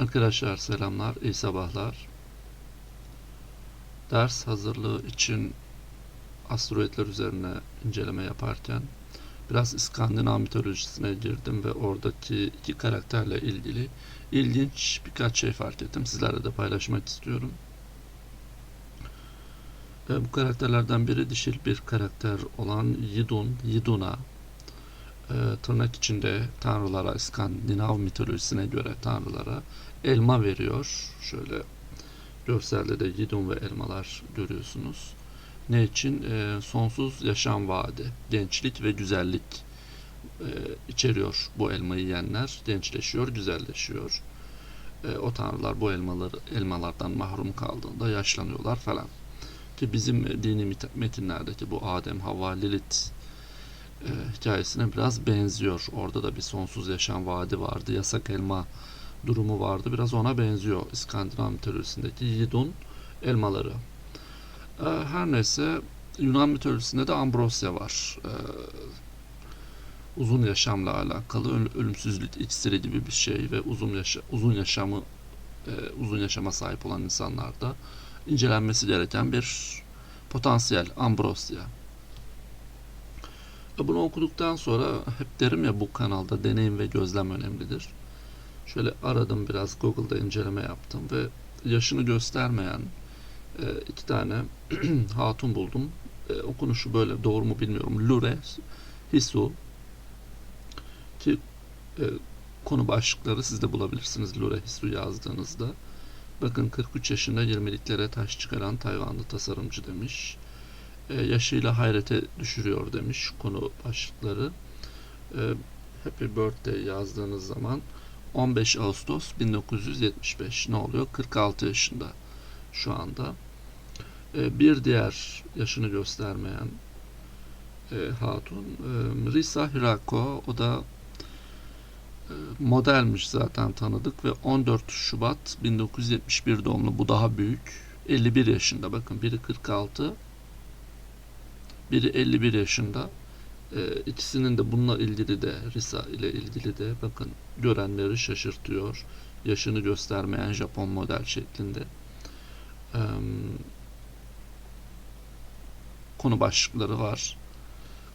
Arkadaşlar selamlar, iyi sabahlar. Ders hazırlığı için asteroidler üzerine inceleme yaparken biraz İskandinav mitolojisine girdim ve oradaki iki karakterle ilgili ilginç birkaç şey fark ettim. Sizlerle de paylaşmak istiyorum. Bu karakterlerden biri dişil bir karakter olan Yidun, Yiduna. E, tırnak içinde tanrılara, İskandinav mitolojisine göre tanrılara elma veriyor. Şöyle görselde de Yidun ve elmalar görüyorsunuz. Ne için? E, sonsuz yaşam vaadi, gençlik ve güzellik e, içeriyor bu elmayı yiyenler. Gençleşiyor, güzelleşiyor. E, o tanrılar bu elmaları elmalardan mahrum kaldığında yaşlanıyorlar falan. Ki bizim dini metinlerdeki bu Adem, Havva, Lilith e, hikayesine biraz benziyor. Orada da bir sonsuz yaşam vaadi vardı. Yasak elma durumu vardı. Biraz ona benziyor İskandinav mitolojisindeki Yidun elmaları. E, her neyse Yunan mitolojisinde de Ambrosya var. E, uzun yaşamla alakalı öl- ölümsüzlük iksiri gibi bir şey ve uzun yaşa uzun yaşamı e, uzun yaşama sahip olan insanlarda incelenmesi gereken bir potansiyel Ambrosya. Bunu okuduktan sonra hep derim ya bu kanalda deneyim ve gözlem önemlidir. Şöyle aradım biraz Google'da inceleme yaptım ve yaşını göstermeyen e, iki tane hatun buldum. E, okunuşu böyle doğru mu bilmiyorum. Lure, Hisu ki e, konu başlıkları siz de bulabilirsiniz Lure Hisu yazdığınızda. Bakın 43 yaşında 20'liklere taş çıkaran Tayvanlı tasarımcı demiş. E, yaşıyla hayrete düşürüyor demiş konu başlıkları. E, Happy Birthday yazdığınız zaman 15 Ağustos 1975 ne oluyor? 46 yaşında şu anda. E, bir diğer yaşını göstermeyen hatun Risa Hirako o da modelmiş zaten tanıdık ve 14 Şubat 1971 doğumlu bu daha büyük 51 yaşında bakın biri 46 biri 51 yaşında. E, ikisinin de bununla ilgili de Risa ile ilgili de bakın görenleri şaşırtıyor. Yaşını göstermeyen Japon model şeklinde. E, konu başlıkları var.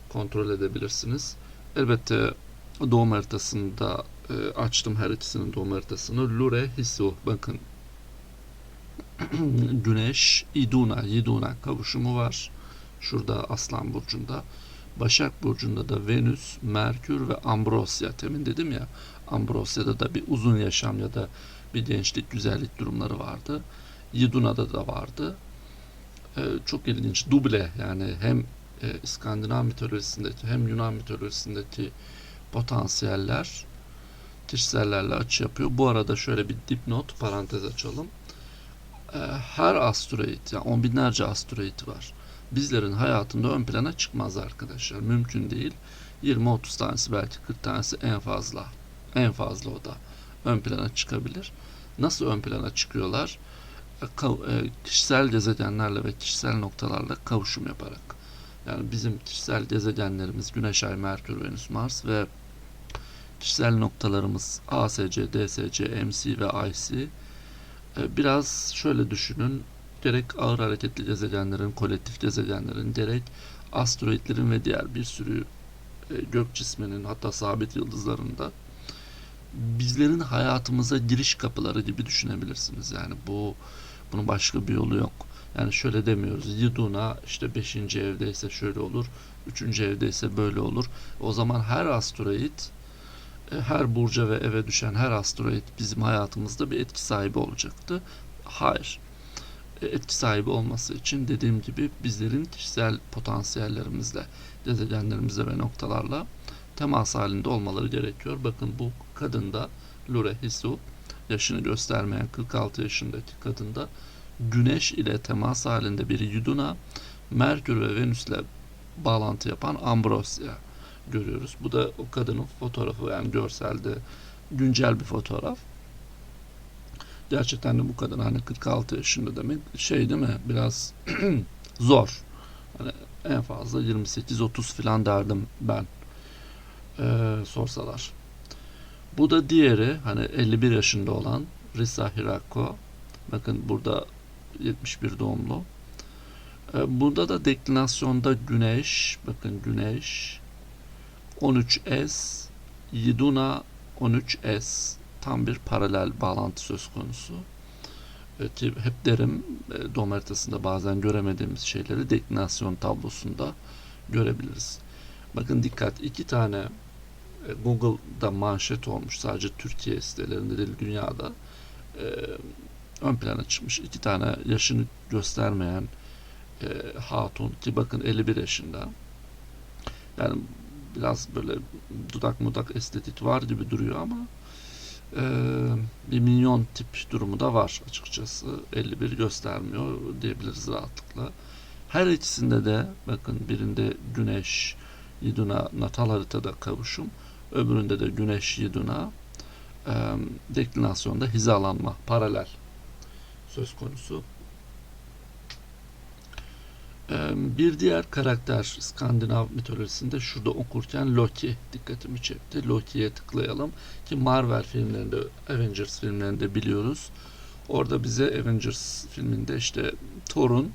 Kontrol edebilirsiniz. Elbette doğum haritasında e, açtım her ikisinin doğum haritasını. Lure Hisu bakın. Güneş Iduna Yiduna kavuşumu var şurada Aslan Burcu'nda Başak Burcu'nda da Venüs, Merkür ve Ambrosya. Temin dedim ya Ambrosya'da da bir uzun yaşam ya da bir gençlik, güzellik durumları vardı. Yiduna'da da vardı. Ee, çok ilginç. Duble yani hem e, İskandinav mitolojisindeki hem Yunan mitolojisindeki potansiyeller kişisellerle açı yapıyor. Bu arada şöyle bir dipnot, parantez açalım. Ee, her asteroid, yani on binlerce asteroid var bizlerin hayatında ön plana çıkmaz arkadaşlar. Mümkün değil. 20-30 tanesi belki 40 tanesi en fazla. En fazla o da ön plana çıkabilir. Nasıl ön plana çıkıyorlar? E, e, Kişisel gezegenlerle ve kişisel noktalarla kavuşum yaparak. Yani bizim kişisel gezegenlerimiz Güneş, Ay, Merkür, Venüs, Mars ve kişisel noktalarımız ASC, DSC, MC ve IC. E, Biraz şöyle düşünün gerek ağır hareketli gezegenlerin, kolektif gezegenlerin, gerek asteroidlerin ve diğer bir sürü e, gök cisminin hatta sabit yıldızlarında bizlerin hayatımıza giriş kapıları gibi düşünebilirsiniz. Yani bu bunun başka bir yolu yok. Yani şöyle demiyoruz. Yiduna işte 5. evdeyse şöyle olur, 3. evdeyse böyle olur. O zaman her asteroid e, her burca ve eve düşen her asteroid bizim hayatımızda bir etki sahibi olacaktı. Hayır etki sahibi olması için dediğim gibi bizlerin kişisel potansiyellerimizle, gezegenlerimizle ve noktalarla temas halinde olmaları gerekiyor. Bakın bu kadında Lure Hisu yaşını göstermeyen 46 yaşındaki kadında Güneş ile temas halinde bir Yuduna, Merkür ve Venüs ile bağlantı yapan Ambrosya görüyoruz. Bu da o kadının fotoğrafı yani görselde güncel bir fotoğraf gerçekten de bu kadın hani 46 yaşında demek şey değil mi biraz zor. Hani en fazla 28-30 falan derdim ben ee, sorsalar. Bu da diğeri hani 51 yaşında olan Risa Hirako. Bakın burada 71 doğumlu. E, Burada da deklinasyonda güneş, bakın güneş 13S, Yiduna 13S tam bir paralel bağlantı söz konusu. Evet, hep derim e, doğum haritasında bazen göremediğimiz şeyleri deklinasyon tablosunda görebiliriz. Bakın dikkat iki tane e, Google'da manşet olmuş sadece Türkiye sitelerinde değil dünyada e, ön plana çıkmış iki tane yaşını göstermeyen e, hatun ki bakın 51 yaşında yani biraz böyle dudak mudak estetik var gibi duruyor ama e, bir minyon tip durumu da var açıkçası. 51 göstermiyor diyebiliriz rahatlıkla. Her ikisinde de bakın birinde güneş Yiduna natal haritada kavuşum. Öbüründe de güneş Yiduna e, deklinasyonda hizalanma paralel söz konusu. Ee, Bir diğer karakter İskandinav mitolojisinde şurada okurken Loki dikkatimi çekti. Loki'ye tıklayalım ki Marvel filmlerinde, Avengers filmlerinde biliyoruz. Orada bize Avengers filminde işte Thor'un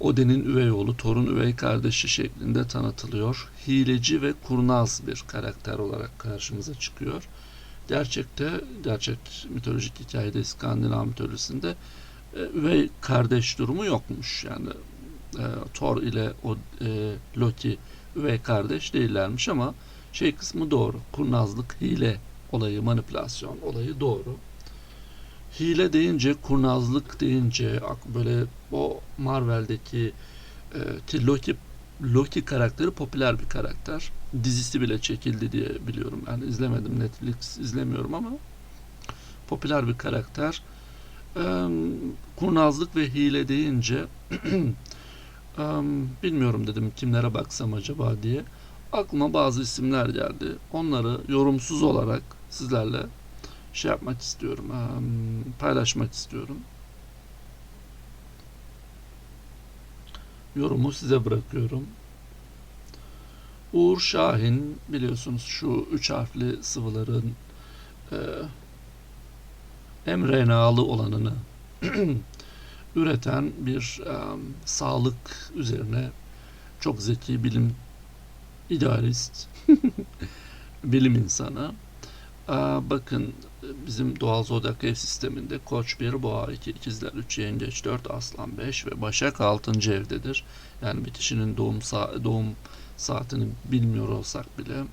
Odin'in üvey oğlu, Thor'un üvey kardeşi şeklinde tanıtılıyor. Hileci ve kurnaz bir karakter olarak karşımıza çıkıyor. Gerçekte, gerçek mitolojik hikayede İskandinav mitolojisinde e, üvey kardeş durumu yokmuş. Yani e, Thor ile o e, Loki üvey kardeş değillermiş ama şey kısmı doğru. Kurnazlık, hile olayı, manipülasyon olayı doğru. Hile deyince, kurnazlık deyince böyle o Marvel'deki e, ki Loki Loki karakteri popüler bir karakter. Dizisi bile çekildi diye biliyorum. Yani izlemedim Netflix izlemiyorum ama popüler bir karakter. Eee, kurnazlık ve hile deyince bilmiyorum dedim kimlere baksam acaba diye. Aklıma bazı isimler geldi. Onları yorumsuz olarak sizlerle şey yapmak istiyorum. paylaşmak istiyorum. Yorumu size bırakıyorum. Uğur Şahin biliyorsunuz şu üç harfli sıvıların e, mRNA'lı olanını üreten bir e, sağlık üzerine çok zeki bilim idealist bilim insanı. E, bakın bizim doğal zodyak ev sisteminde Koç 1, Boğa 2, İkizler 3, Yengeç 4, Aslan 5 ve Başak 6. evdedir. Yani bir kişinin doğum sa- doğum saatini bilmiyor olsak bile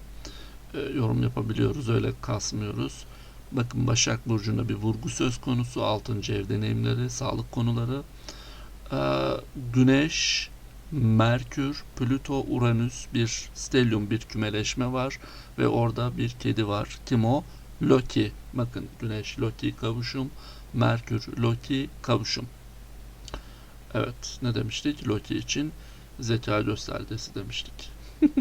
e, yorum yapabiliyoruz. Öyle kasmıyoruz. Bakın Başak Burcu'nda bir vurgu söz konusu. 6. ev deneyimleri, sağlık konuları. E, Güneş, Merkür, Plüto, Uranüs bir stelyum, bir kümeleşme var. Ve orada bir kedi var. Kim o? Loki. Bakın Güneş, Loki kavuşum. Merkür, Loki kavuşum. Evet ne demiştik? Loki için zeka göstergesi demiştik.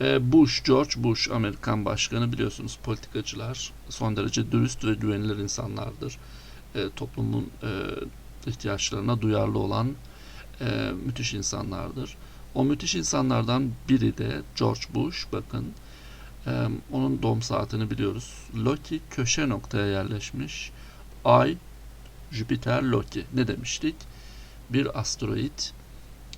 E, Bush, George Bush, Amerikan başkanı biliyorsunuz politikacılar son derece dürüst ve güvenilir insanlardır. E, toplumun e, ihtiyaçlarına duyarlı olan e, müthiş insanlardır. O müthiş insanlardan biri de George Bush. Bakın e, onun doğum saatini biliyoruz. Loki köşe noktaya yerleşmiş. Ay, Jüpiter, Loki. Ne demiştik? Bir asteroid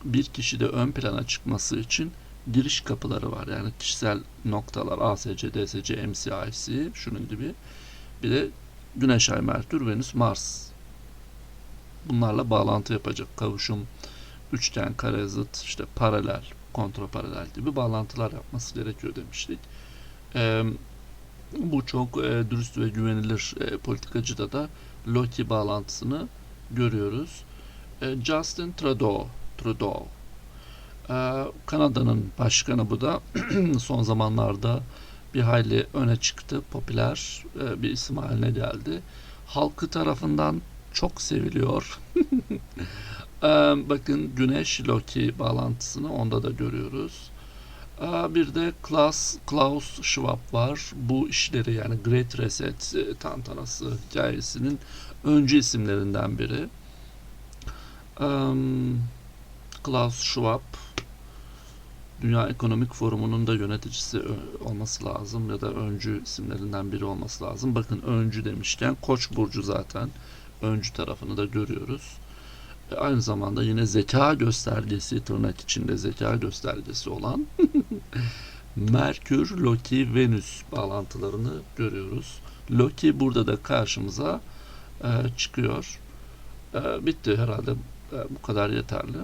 bir kişide ön plana çıkması için giriş kapıları var. Yani kişisel noktalar ASC, DSC, MCIC şunun gibi. Bir de Güneş, Ay, Merkür, Venüs, Mars. Bunlarla bağlantı yapacak kavuşum, üçgen, kare, zıt, işte paralel, kontraparalel gibi bağlantılar yapması gerekiyor demiştik. Ee, bu çok e, dürüst ve güvenilir e, politikacıda da Loki bağlantısını görüyoruz. E, Justin Trudeau, Trudeau. Ee, Kanada'nın başkanı bu da son zamanlarda bir hayli öne çıktı, popüler e, bir isim haline geldi. Halkı tarafından çok seviliyor. Ee, bakın Güneş Loki bağlantısını onda da görüyoruz. Ee, bir de Klaus, Klaus Schwab var. Bu işleri yani Great Reset e, tantanası hikayesinin öncü isimlerinden biri. Ee, Klaus Schwab Dünya Ekonomik Forumu'nun da yöneticisi olması lazım ya da öncü isimlerinden biri olması lazım. Bakın öncü demişken Koç burcu zaten öncü tarafını da görüyoruz. E, aynı zamanda yine zeka göstergesi tırnak içinde zeka göstergesi olan Merkür, Loki, Venüs bağlantılarını görüyoruz. Loki burada da karşımıza e, çıkıyor. E, bitti herhalde E, bu kadar yeterli.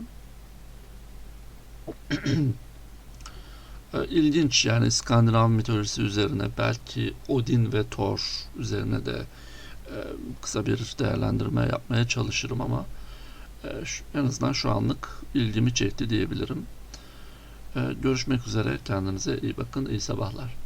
İlginç yani İskandinav mitolojisi üzerine belki Odin ve Thor üzerine de e, kısa bir değerlendirme yapmaya çalışırım ama e, en azından şu anlık ilgimi çekti diyebilirim. E, görüşmek üzere kendinize iyi bakın iyi sabahlar.